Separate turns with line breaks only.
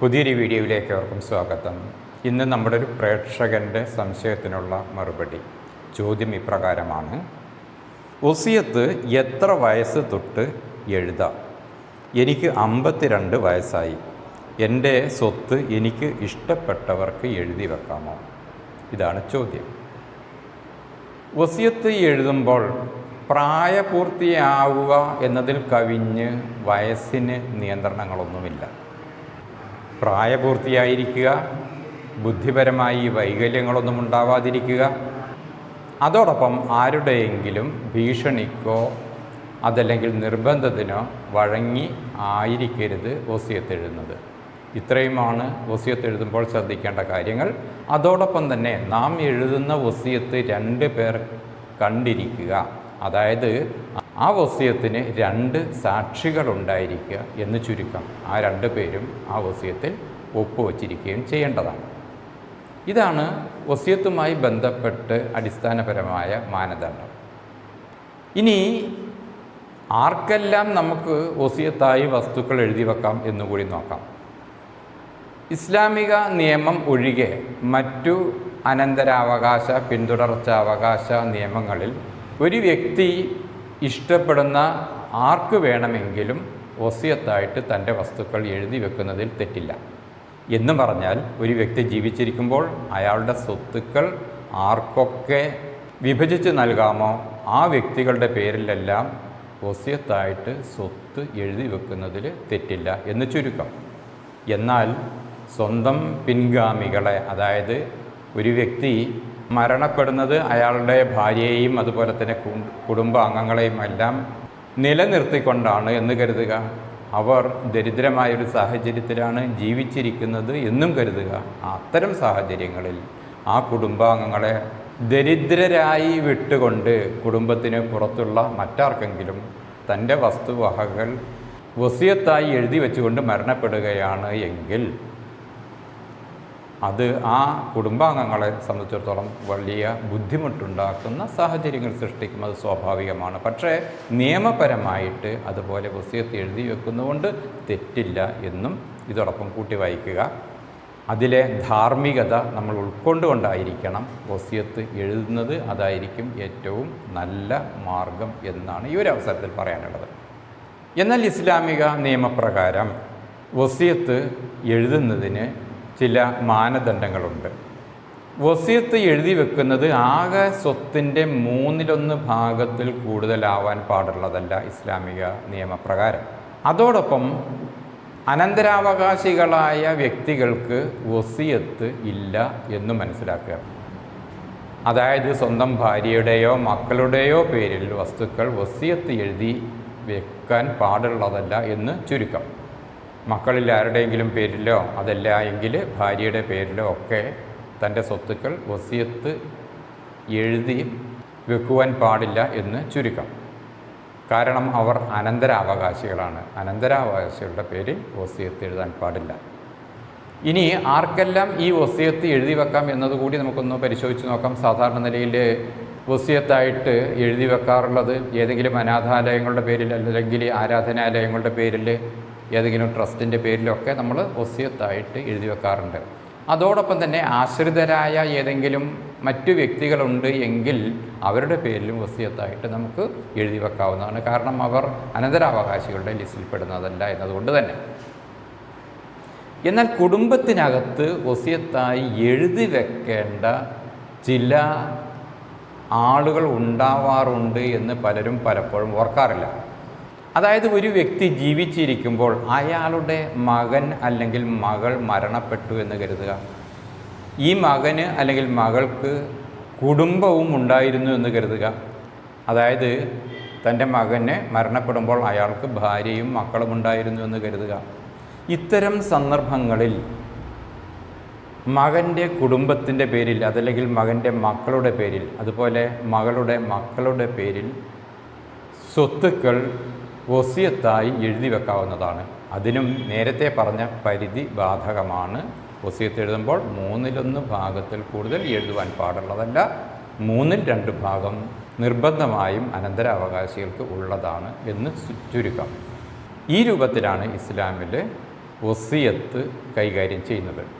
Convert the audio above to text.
പുതിയൊരു വീഡിയോയിലേക്ക് അവർക്കും സ്വാഗതം. ഇന്ന് നമ്മുടെ ഒരു പ്രേക്ഷകന്റെ സംശയത്തിനുള്ള മറുപടി ചോദ്യം ഇപ്രകാരമാണ്. ഒസിയത്ത് എത്ര വയസ്സ് തൊട്ട് എഴുതാം? എനിക്ക് അമ്പത്തിരണ്ട് വയസ്സായി. എന്റെ സ്വത്ത് എനിക്ക് ഇഷ്ടപ്പെട്ടവർക്ക് എഴുതി വെക്കാമോ? ഇതാണ് ചോദ്യം. ഒസിയത്ത് എഴുതുമ്പോൾ പ്രായപൂർത്തിയാവുക എന്നതിൽ കവിഞ്ഞ് വയസ്സിന് നിയന്ത്രണങ്ങളൊന്നുമില്ല. പ്രായപൂർത്തിയായിരിക്കുക ബുദ്ധിപരമായി വൈകല്യങ്ങളൊന്നും ഉണ്ടാവാതിരിക്കുക. അതോടൊപ്പം ആരുടെയെങ്കിലും ഭീഷണിക്കോ അതല്ലെങ്കിൽ നിർബന്ധത്തിനോ വഴങ്ങി ആയിരിക്കരുത് വസിയത്ത് എഴുതുന്നത് ഇത്രയുമാണ് ഒസിയത്ത് എഴുതുമ്പോൾ ശ്രദ്ധിക്കേണ്ട കാര്യങ്ങൾ. അതോടൊപ്പം തന്നെ നാം എഴുതുന്ന ഒസിയത്ത് രണ്ട് പേർ കണ്ടിരിക്കുക. അതായത് ആ വസ്യത്തിന് രണ്ട് സാക്ഷികൾ ഉണ്ടായിരിക്കുക എന്ന് ചുരുക്കം ആ രണ്ട് പേരും ആ വസ്യത്തിൽ ഒപ്പുവച്ചിരിക്കുകയും ചെയ്യേണ്ടതാണ്. ഇതാണ് വസ്യത്തുമായി ബന്ധപ്പെട്ട് അടിസ്ഥാനപരമായ മാനദണ്ഡം. ഇനി ആർക്കെല്ലാം നമുക്ക് വസിയത്തായി വസ്തുക്കൾ എഴുതി വെക്കാം എന്നുകൂടി നോക്കാം. ഇസ്ലാമിക നിയമം ഒഴികെ മറ്റു അനന്തരാവകാശ പിന്തുടർച്ചാവകാശ നിയമങ്ങളിൽ ഒരു വ്യക്തി ഇഷ്ടപ്പെടുന്ന ആർക്ക് വേണമെങ്കിലും ഒസിയത്തായിട്ട് തന്റെ വസ്തുക്കൾ എഴുതി വെക്കുന്നതിൽ തെറ്റില്ല. എന്ന് പറഞ്ഞാൽ ഒരു വ്യക്തി ജീവിച്ചിരിക്കുമ്പോൾ അയാളുടെ സ്വത്തുക്കൾ ആർക്കൊക്കെ വിഭജിച്ച് നൽകാമോ ആ വ്യക്തികളുടെ പേരിലെല്ലാം ഒസിയത്തായിട്ട് സ്വത്ത് എഴുതി വെക്കുന്നതിൽ തെറ്റില്ല എന്ന് ചുരുക്കം. എന്നാൽ സ്വന്തം പിൻഗാമികളെ അതായത് ഒരു വ്യക്തി മരണപ്പെടുന്നത് അയാളുടെ ഭാര്യയെയും അതുപോലെ തന്നെ കുടുംബ അംഗങ്ങളെയും എല്ലാം നിലനിർത്തിക്കൊണ്ടാണ് എന്ന് കരുതുക. അവർ ദരിദ്രമായൊരു സാഹചര്യത്തിലാണ് ജീവിച്ചിരിക്കുന്നത് എന്നും കരുതുക. അത്തരം സാഹചര്യങ്ങളിൽ ആ കുടുംബാംഗങ്ങളെ ദരിദ്രരായി വിട്ടുകൊണ്ട് കുടുംബത്തിന് പുറത്തുള്ള മറ്റാർക്കെങ്കിലും തന്റെ വസ്തുവകകൾ വസിയത്തായി എഴുതി വെച്ചുകൊണ്ട് മരണപ്പെടുകയാണ് എങ്കിൽ അത് ആ കുടുംബാംഗങ്ങളെ സംബന്ധിച്ചിടത്തോളം വലിയ ബുദ്ധിമുട്ടുണ്ടാക്കുന്ന സാഹചര്യങ്ങൾ സൃഷ്ടിക്കും. അത് സ്വാഭാവികമാണ്. പക്ഷേ നിയമപരമായിട്ട് അതുപോലെ വസിയത്ത് എഴുതി വെക്കുന്നതുകൊണ്ട് തെറ്റില്ല എന്നും ഇതോടൊപ്പം കൂട്ടി വായിക്കുക. അതിലെ ധാർമ്മികത നമ്മൾ ഉൾക്കൊണ്ടുകൊണ്ടായിരിക്കണം വസിയത്ത് എഴുതുന്നത്. അതായിരിക്കും ഏറ്റവും നല്ല മാർഗം എന്നാണ് ഈ ഒരു അവസരത്തിൽ പറയാനുള്ളത്. എന്നാൽ ഇസ്ലാമിക നിയമപ്രകാരം വസിയത്ത് എഴുതുന്നതിന് ചില മാനദണ്ഡങ്ങളുണ്ട്. വസിയത്ത് എഴുതി വെക്കുന്നത് ആകെ സ്വത്തിന്റെ മൂന്നിലൊന്ന് ഭാഗത്തിൽ കൂടുതലാവാൻ പാടുള്ളതല്ല ഇസ്ലാമിക നിയമപ്രകാരം. അതോടൊപ്പം അനന്തരാവകാശികളായ വ്യക്തികൾക്ക് വസിയത്ത് ഇല്ല എന്ന് മനസ്സിലാക്കുക. അതായത് സ്വന്തം ഭാര്യയുടെയോ മക്കളുടെയോ പേരിൽ വസ്തുക്കൾ വസിയത്ത് എഴുതി വെക്കാൻ പാടുള്ളതല്ല എന്ന് ചുരുക്കം. മക്കളിൽ ആരുടെയെങ്കിലും പേരിലോ അതല്ല എങ്കിൽ ഭാര്യയുടെ പേരിലോ ഒക്കെ തന്റെ സ്വത്തുക്കൾ വസിയത്ത് എഴുതി വെക്കുവാൻ പാടില്ല എന്ന് ചുരുക്കം. കാരണം അവർ അനന്തരാവകാശികളാണ്. അനന്തരാവകാശികളുടെ പേരിൽ വസിയത്ത് എഴുതാൻ പാടില്ല. ഇനി ആർക്കെല്ലാം ഈ വസിയത്ത് എഴുതി വെക്കാം എന്നതുകൂടി നമുക്കൊന്ന് പരിശോധിച്ച് നോക്കാം. സാധാരണ നിലയിൽ വസിയത്തായിട്ട് എഴുതി വെക്കാറുള്ളത് ഏതെങ്കിലും അനാഥാലയങ്ങളുടെ പേരിൽ അല്ലെങ്കിൽ ആരാധനാലയങ്ങളുടെ പേരിൽ ഏതെങ്കിലും ട്രസ്റ്റിന്റെ പേരിലൊക്കെ നമ്മൾ വസിയത്തായിട്ട് എഴുതി വെക്കാറുണ്ട്. അതോടൊപ്പം തന്നെ ആശ്രിതരായ ഏതെങ്കിലും മറ്റു വ്യക്തികളുണ്ട് എങ്കിൽ അവരുടെ പേരിലും വസിയത്തായിട്ട് നമുക്ക് എഴുതി വെക്കാവുന്നതാണ്. കാരണം അവർ അനന്തരാവകാശികളുടെ ലിസ്റ്റിൽ പെടുന്നതല്ല എന്നതുകൊണ്ട് തന്നെ. എന്നാൽ കുടുംബത്തിനകത്ത് വസിയത്തായി എഴുതി വെക്കേണ്ട ചില ആളുകൾ ഉണ്ടാവാറുണ്ട് എന്ന് പലരും പലപ്പോഴും ഓർക്കാറില്ല. അതായത് ഒരു വ്യക്തി ജീവിച്ചിരിക്കുമ്പോൾ അയാളുടെ മകൻ അല്ലെങ്കിൽ മകൾ മരണപ്പെട്ടു എന്ന് കരുതുക. ഈ മകന് അല്ലെങ്കിൽ മകൾക്ക് കുടുംബവും ഉണ്ടായിരുന്നു എന്ന് കരുതുക. അതായത് തന്റെ മകന് മരണപ്പെടുമ്പോൾ അയാൾക്ക് ഭാര്യയും മക്കളും ഉണ്ടായിരുന്നു എന്ന് കരുതുക. ഇത്തരം സന്ദർഭങ്ങളിൽ മകന്റെ കുടുംബത്തിന്റെ പേരിൽ അതല്ലെങ്കിൽ മകന്റെ മക്കളുടെ പേരിൽ അതുപോലെ മകളുടെ മക്കളുടെ പേരിൽ സ്വത്തുക്കൾ വസിയത്തായി എഴുതി വെക്കാവുന്നതാണ്. അതിനും നേരത്തെ പറഞ്ഞ പരിധി ബാധകമാണ്. വസിയത്ത് എഴുതുമ്പോൾ മൂന്നിലൊന്ന് ഭാഗത്തിൽ കൂടുതൽ എഴുതുവാൻ പാടുള്ളതല്ല മൂന്നിൽ രണ്ട് ഭാഗം നിർബന്ധമായും അനന്തരാവകാശികൾക്ക് ഉള്ളതാണ് എന്ന് ചുരുക്കം. ഈ രൂപത്തിലാണ് ഇസ്ലാമിൽ വസിയത്ത് കൈകാര്യം ചെയ്യുന്നത്.